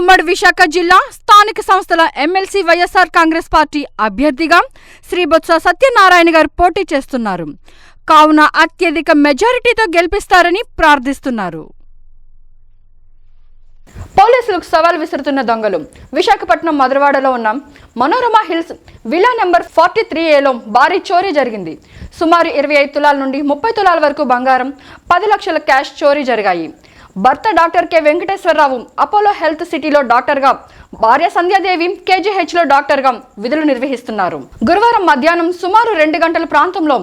ఉమ్మడి విశాఖ జిల్లా స్థానిక సంస్థల ఎమ్మెల్సీ వైఎస్ఆర్ కాంగ్రెస్ పార్టీ అభ్యర్థిగా శ్రీ బొత్స సత్యనారాయణ గారు పోటీ చేస్తున్నారు. కావున అత్యధిక మెజారిటీతో గెలిపిస్తారని ప్రార్థిస్తున్నారు. పోలీసులకు సవాల్ విసురుతున్న దొంగలు. విశాఖపట్నం మధురవాడలో ఉన్న Manorama hills villa number forty three ఏలో భారీ చోరీ జరిగింది. సుమారు ఇరవై ఐదు తులాల నుండి ముప్పై తులాల వరకు బంగారం పది లక్షల క్యాష్ చోరీ జరిగాయి. భర్త doctor K Venkateswararao Apollo health సిటీలో డాక్టర్గా భార్య సంధ్యాదేవి కేజీహెచ్లో డాక్టర్గా విధులు నిర్వహిస్తున్నారు. గురువారం మధ్యాహ్నం సుమారు రెండు గంటల ప్రాంతంలో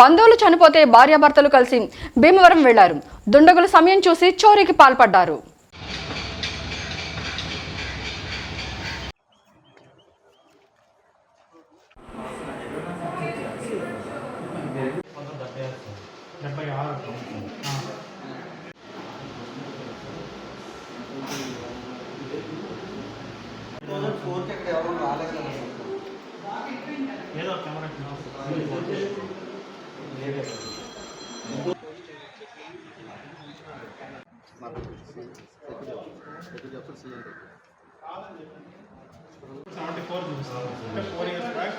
బంధువులు చనిపోతే భార్యాభర్తలు కలిసి భీమవరం వెళ్ళారు. దుండగుల సమయం చూసి చోరీకి పాల్పడ్డారు. ఏదో కెమెరా సెవెంటీ ఫోర్ చూపిస్తాను అంటే ఫోర్ ఇయర్స్ బ్యాక్